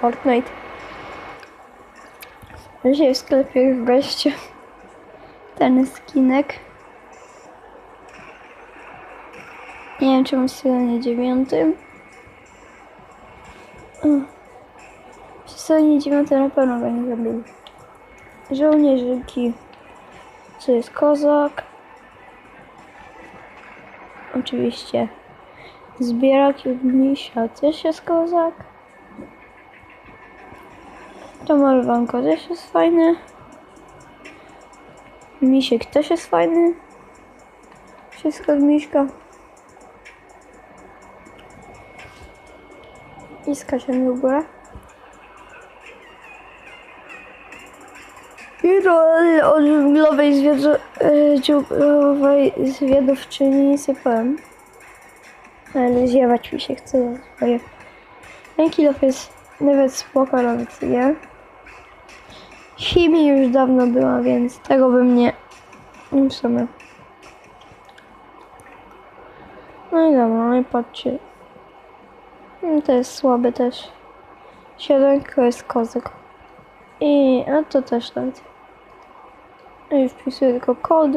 Fortnite. Dzisiaj w sklepie wreszcie ten skinek. Nie wiem czemu w sezonie dziewiątym. W sezonie dziewiątym na pewno go nie zabili. Żołnierzyki. Co jest kozak? Oczywiście. Zbierak i misia też jest kozak. To malowanko też jest fajne. Misiek też jest fajny. Wszystko z miśka. I skaczemy w górę. I do o dżunglowej zwiedzu, e, zwiadowczyni powiem. Ale zjebać mi się chce. Ten kilof jest nawet spoko nawet, nie? Chimii już dawno była, więc tego bym nie... W sumie. No i dobra, no i patrzcie. No To jest słabe też. Siedemko jest kozak. I a to też nawet. I wpisuję tylko kod.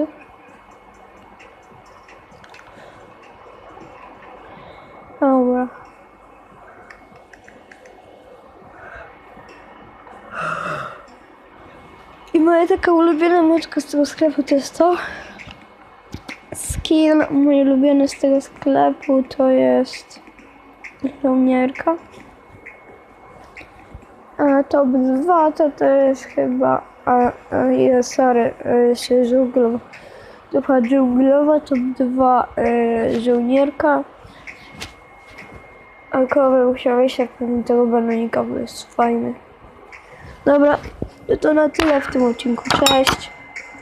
Dobra. I moja taka ulubiona moczka z tego sklepu to jest to. Skin mój ulubiony z tego sklepu to jest żołnierka. A top 2 to to jest chyba. A, a ja sorry, e, się żuglowa. Ducha dżunglowa, top 2 e, żołnierka. A koło musiałeś jak mi tego bananika, bo jest fajny. Dobra, to na tyle w tym odcinku. Cześć.